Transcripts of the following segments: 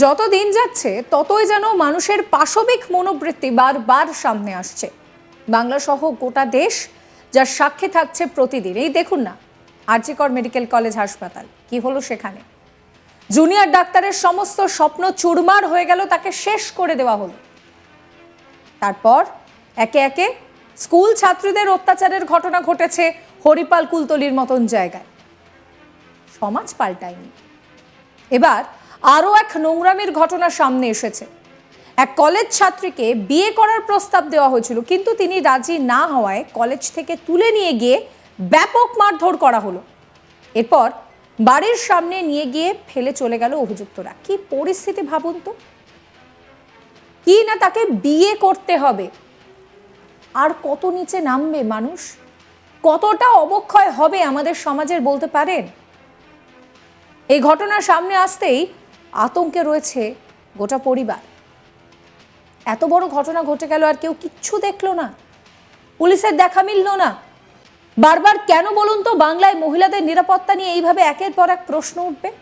যত দিন যাচ্ছে, ততই যেন মানুষের পাশবিক মনোবৃত্তি বারবার সামনে আসছে। বাংলা সহ গোটা দেশ যার সাক্ষী থাকছে প্রতিদিন। এই দেখুন না, আরজিকর মেডিকেল কলেজ হাসপাতাল, কি হলো সেখানে? জুনিয়র ডাক্তারের সমস্ত স্বপ্ন চুরমার হয়ে গেল, তাকে শেষ করে দেওয়া হলো। তারপর একে একে স্কুল ছাত্রীদের অত্যাচারের ঘটনা ঘটেছে হরিপাল কুলতলির মতন জায়গায়। সমাজ পাল্টায়নি। এবার আরও এক নোংরামির ঘটনা সামনে এসেছে। এক কলেজ ছাত্রীকে বিয়ে করার প্রস্তাব দেওয়া হয়েছিল, কিন্তু তিনি রাজি না হওয়ায় কলেজ থেকে তুলে নিয়ে গিয়ে ব্যাপক মারধর করা হলো। এরপর বাড়ির সামনে নিয়ে গিয়ে ফেলে চলে গেল অভিযুক্তরা। কি পরিস্থিতি ভাবুন তো? কি না তাকে বিয়ে করতে হবে? আর কত নিচে নামবে মানুষ? কতটা অবক্ষয় হবে আমাদের সমাজের বলতে পারেন? এই ঘটনা সামনে আসতেই আতঙ্কে রয়েছে গোটা পরিবার। এত বড় ঘটনা ঘটে গেল আর কেউ কিচ্ছু দেখল না। পুলিশের দেখা মিলল না। বারবার কেন বলুন তো বাংলায় মহিলাদের নিরাপত্তা নিয়ে এইভাবে একের পর এক প্রশ্ন উঠবে?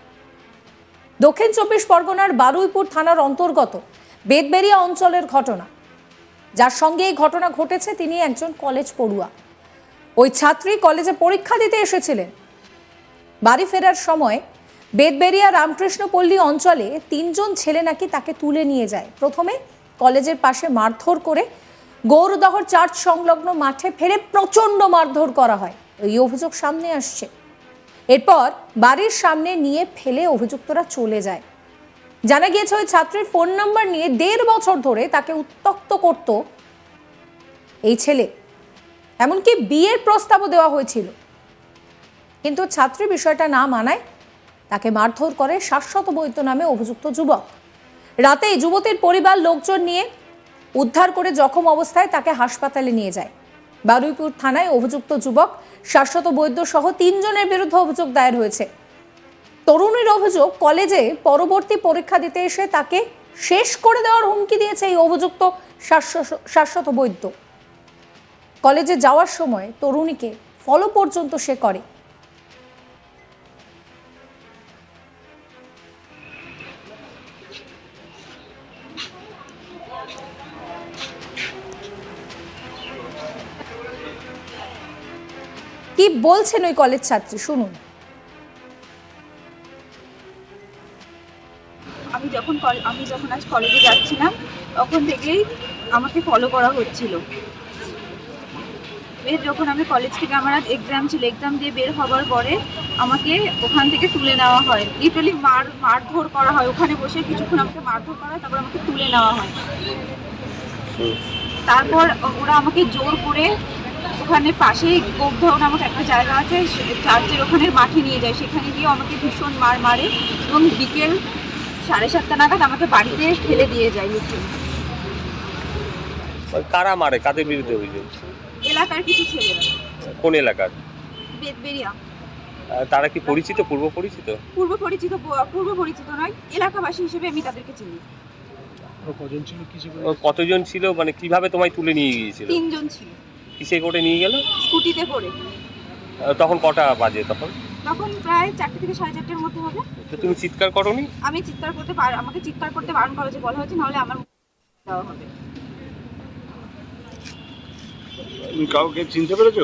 দক্ষিণ চব্বিশ পরগনার বারুইপুর থানার অন্তর্গত বেদবেরিয়া অঞ্চলের ঘটনা। যার সঙ্গে এই ঘটনা ঘটেছে তিনি একজন কলেজ পড়ুয়া। ওই ছাত্রী কলেজে পরীক্ষা দিতে এসেছিলেন। বাড়ি ফেরার সময় বেদবেরিয়া রামকৃষ্ণপল্লী অঞ্চলে তিনজন ছেলে নাকি তাকে তুলে নিয়ে যায়। প্রথমে কলেজের পাশে মারধর করে গৌরদহর চার্চ সংলগ্ন মাঠে ফেলে প্রচণ্ড মারধর করা হয়। এই অভিযোগ সামনে আসছে। এরপর বাড়ির সামনে নিয়ে ফেলে অভিযুক্তরা চলে যায়। জানা গিয়েছে, ওই ছাত্রীর ফোন নাম্বার নিয়ে দেড় বছর ধরে তাকে উত্তক্ত করত এই ছেলে। এমনকি বিয়ের প্রস্তাবও দেওয়া হয়েছিল। কিন্তু ছাত্রী বিষয়টা না মানায় তাকে মারধর করে শাশ্বত বৈদ্য নামে অভিযুক্ত যুবক। রাতেই যুবতীর পরিবার লোকজন নিয়ে উদ্ধার করে জখম অবস্থায় তাকে হাসপাতালে নিয়ে যায়। বারুইপুর থানায় অভিযুক্ত যুবক, শাশ্বত বৈদ্য সহ তিনজনের বিরুদ্ধে অভিযোগ দায়ের হয়েছে। তরুণীর অভিযোগ, কলেজে পরবর্তী পরীক্ষা দিতে এসে তাকে শেষ করে দেওয়ার হুমকি দিয়েছে এই অভিযুক্ত শাশ্বত বৈদ্য। কলেজে যাওয়ার সময় তরুণীকে ফলো পর্যন্ত সে করে। কি বলছেন ওই কলেজ ছাত্রী? শুনুন। আমি যখন আমি যখন আজ কলেজে যাচ্ছিলাম, তখন থেকেই আমাকে ফলো করা হচ্ছিল। এর যখন আমি কলেজ থেকে আমার আজ এক্সাম ছিল এক্সাম দিয়ে বের হওয়ার পরে আমাকে ওখান থেকে তুলে নেওয়া হয়। লিটারালি মার মারধর করা হয়। ওখানে বসে কিছুক্ষণ আমাকে মারধর করা হয় তারপর আমাকে তুলে নেওয়া হয়। তারপর ওরা আমাকে জোর করে ওখানে পাশেই গোপধন নামক একটা জায়গা আছে চার্চের ওখানে মাঠে নিয়ে যায়। সেখানে গিয়ে আমাকে ভীষণ মার মারে এবং বিকেল সাড়ে সাতটা নাগাদ আমাকে বাড়িতে ফেলে দিয়ে যায় মিছিল কারা মারে? কাদের বিরুদ্ধে অভিযোগ? এলাকার কিছু ছেলেরা। কোন এলাকার? বেদবেরিয়া তারা কি পরিচিত পূর্ব পরিচিত? পূর্ব পরিচিত পূর্ব পরিচিত নয় এলাকাবাসী হিসেবে আমি তাদেরকে চিনি। কজন ছিল কতজন ছিল মানে কীভাবে তোমায় তুলে নিয়ে গিয়েছিল? তিনজন ছিল। কিসে করে নিয়ে গেল? স্কুটিতে করে। তখন কটা বাজে তখন? তখন প্রায় চারটে থেকে সাড়ে চারটের মধ্যে হবে। তো তুমি চিৎকার করনি? আমি চিৎকার করতে পার আমাকে চিৎকার করতে বারণ করা হয়েছে বলা হয়েছে নাহলে আমার দেওয়া হবে। তুমি কাউকে চিনতে পেরেছ?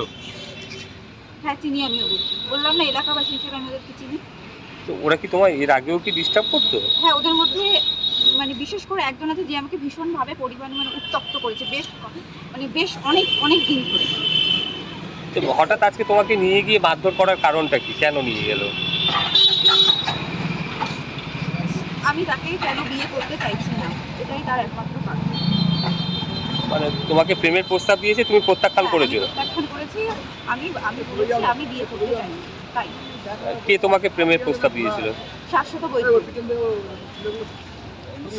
হ্যাঁ চিনি আমি ওদের বললাম না এলাকাবাসী হিসেবে আমি ওদেরকে চিনি। তো ওরা কি তোমায় এর আগেও কি ডিস্টার্ব করতো? হ্যাঁ ওদের মধ্যে মানে বিশেষ করে একজন আছে যে আমাকে ভীষণভাবে পরিমাণে মানে উত্তপ্ত করেছে বেশ মানে বেশ অনেক অনেক দিন ধরে। তো হঠাৎ আজকে তোমাকে নিয়ে গিয়ে মারধর করার কারণটা কি? কেন নিয়ে গেল? আমি তাকে কেন বিয়ে করতে চাইছি না? এটাই তার একমাত্র মানে তোমাকে প্রেমের প্রস্তাব দিয়েছে তুমি প্রত্যাখ্যান হ্যাঁ, করেছ। আমি প্রত্যাখ্যান করেছি আমি আমি বলেছি আমি বিয়ে করতে চাই তাই। কে তোমাকে প্রেমের প্রস্তাব দিয়েছিল? শাশ্বত বই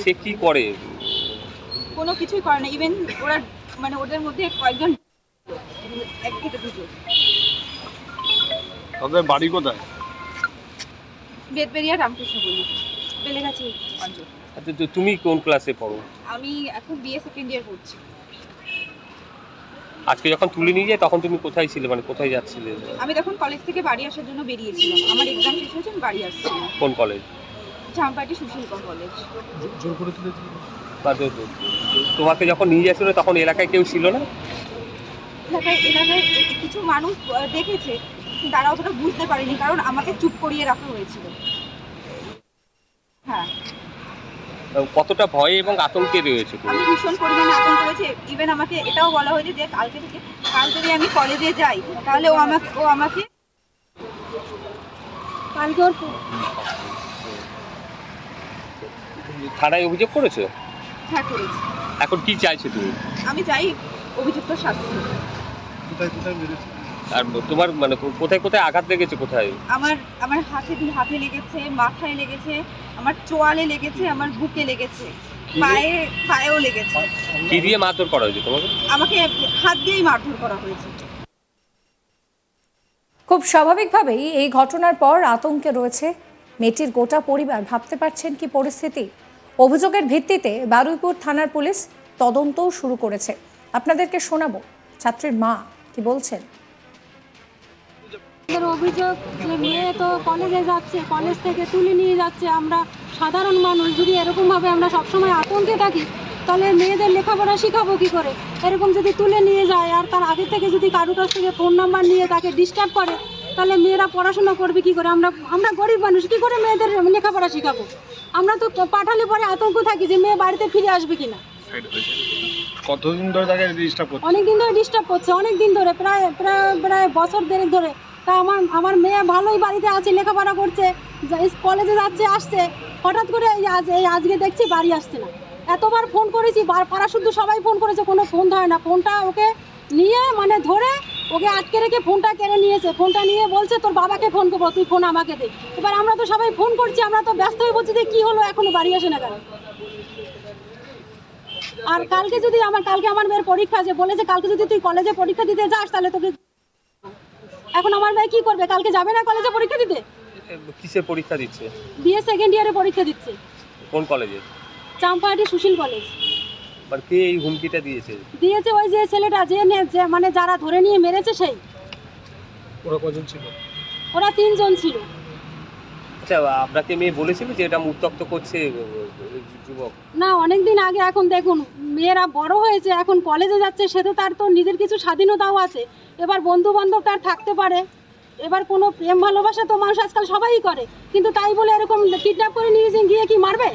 সে কি করে? কোনো কিছুই করে না ইভেন ওরা মানে ওদের মধ্যে কয়েকজন এক থেকে দুজন তাদের বাড়ি কোথায়? বেদবেরিয়া রামকৃষ্ণ বলি বেলেগাছি অঞ্চল আচ্ছা, তুমি কোন ক্লাসে পড়ো? আমি এখন বিএ সেকেন্ড ইয়ার পড়ছি। আজকে যখন তুলে নিয়ে যায় তখন তুমি কোথায় ছিলে? মানে কোথায় যাচ্ছিলে? আমি তখন কলেজ থেকে বাড়ি আসার জন্য বেরিয়েছিলাম। আমার এক্সাম শেষ হয়েছে আমি বাড়ি আসছিলাম। কোন কলেজ চাম্পাটি সুশীল কলেজ জোর করে। তুলে বা তোমাকে যখন নিয়ে যাচ্ছিল তখন এলাকায় কেউ ছিল না? এলাকায় এলাকায় কিছু মানুষ দেখেছে তারা অতটা বুঝতে পারেনি কারণ আমাকে চুপ করিয়ে রাখা হয়েছিল হ্যাঁ কতটা ভয়ে এবং আতঙ্কে রয়েছে আমি ভীষণ পরিমাণে আতঙ্ক হয়েছে ইভেন আমাকে এটাও বলা হয়েছে যে কালকে থেকে কাল যদি আমি কলেজে যাই তাহলে ও আমাকে ও আমাকে কালকে ওর থানায় অভিযোগ করেছ? হ্যাঁ করেছি। এখন কি চাইছো তুমি? আমি চাই অভিযুক্ত শাস্তি। কোথায় কোথায় মেরেছে? আর তোমার মানে কোথায় কোথায় আঘাত লেগেছে কোথায়? আমার আমার হাতে হাতে লেগেছে মাথায় লেগেছে আমার চোয়ালে লেগেছে আমার বুকে লেগেছে পায়ে পায়েও লেগেছে। কি দিয়ে মারধর করা হয়েছে তোমাকে? আমাকে হাত দিয়েই মারধর করা হয়েছে। খুব স্বাভাবিকভাবেই এই ঘটনার পর আতঙ্কে রয়েছে মেয়েটির গোটা পরিবার। ভাবতে পারছেন কি পরিস্থিতি? অভিযোগের ভিত্তিতে বারুইপুর থানার পুলিশ তদন্তও শুরু করেছে। আপনাদেরকে শোনাবো। ছাত্রীর মা কি বলছেন? অভিযোগ যে মেয়ে তো কলেজে যাচ্ছে কলেজ থেকে তুলে নিয়ে যাচ্ছে। আমরা সাধারণ মানুষ যদি এরকমভাবে আমরা সবসময় আতঙ্কে থাকি তাহলে মেয়েদের লেখাপড়া শেখাবো কী করে? এরকম যদি তুলে নিয়ে যায় আর তার আগে থেকে যদি কারও কাছ থেকে ফোন নাম্বার নিয়ে তাকে ডিস্টার্ব করে তাহলে মেয়েরা পড়াশোনা করবে কি করে? আমরা আমরা গরিব মানুষ কী করে মেয়েদের লেখাপড়া শেখাবো? আমরা তো পাঠালে পরে আতঙ্ক থাকি যে মেয়ে বাড়িতে ফিরে আসবে কিনা। কতদিন ধরে তাকে ডিস্টার্ব করছে? অনেক দিন ধরে ডিস্টার্ব করছে অনেক দিন ধরে প্রায় প্রায় প্রায় বছর দেড়েক ধরে। তা আমার আমার মেয়ে ভালোই বাড়িতে আছে, লেখাপড়া করছে কলেজে যাচ্ছে, আসছে। হঠাৎ করে এই আজ, এই আজকে দেখছি বাড়ি আসছে না। এতবার ফোন করেছি পাড়া শুদ্ধ সবাই ফোন করেছে, কোনো ফোন ধরে না। ফোনটা ওকে নিয়ে মানে ধরে ওকে আটকে রেখে ফোনটা কেড়ে নিয়েছে। ফোনটা নিয়ে বলছে, তোর বাবাকে ফোন করব, তুই ফোন আমাকে দে। এবার আমরা তো সবাই ফোন করছি, আমরা তো ব্যস্ত হয়ে বলছি যে, কী হলো, এখনও বাড়ি আসে না কেন? আর কালকে যদি আমার, কালকে আমার মেয়ের পরীক্ষা আছে, বলেছে কালকে যদি তুই কলেজে পরীক্ষা দিতে যাস, তাহলে তোকে এখন আমার ভাই কি করবে? কালকে যাবে না কলেজে পরীক্ষা দিতে? কিসের পরীক্ষা দিচ্ছে? বিএ সেকেন্ড ইয়ারে পরীক্ষা দিচ্ছে। কোন কলেজে চাম্পাহাটি সুশীল কলেজ আর কে এই হুমকিটা দিয়েছে? দিয়েছে ওই যে ছেলেটা যে নে- যে মানে যারা ধরে নিয়ে মেরেছে সেই। ওরা কজন ছিল? ওরা তিনজন ছিল। আচ্ছা আপনাকে মেয়ে বলেছিল যে এটা উত্তক্ত করছে যুবক? না অনেক দিন আগে এখন দেখুন মেয়েরা বড় হয়েছে এখন কলেজে যাচ্ছে সে তো তার তো নিজের কিছু স্বাধীনতাও আছে। এবার বন্ধু বান্ধব তার থাকতে পারে। এবার কোনো প্রেম ভালোবাসা তো মানুষ আজকাল সবাই করে। কিন্তু তাই বলে এরকম কিডন্যাপ করে নিয়ে গিয়ে কি মারবে?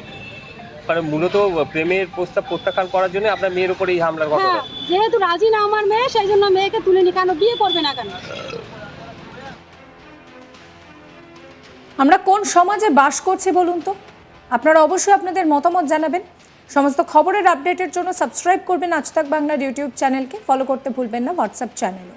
মানে মূলত প্রেমের প্রস্তাব প্রত্যাখ্যান করার জন্য আপনার মেয়ের উপরে এই হামলার ঘটনা। হ্যাঁ যেহেতু রাজি না আমার মেয়ে সেই জন্য মেয়েকে তুলে নি। কেন বিয়ে করবে না কেন? আমরা কোন সমাজে বাস করছি বলুন তো? আপনারা অবশ্যই আপনাদের মতামত জানাবেন। সমস্ত খবরের আপডেটের জন্য সাবস্ক্রাইব করবেন আজ তাক বাংলার ইউটিউব চ্যানেলকে ফলো করতে ভুলবেন না হোয়াটসঅ্যাপ চ্যানেলও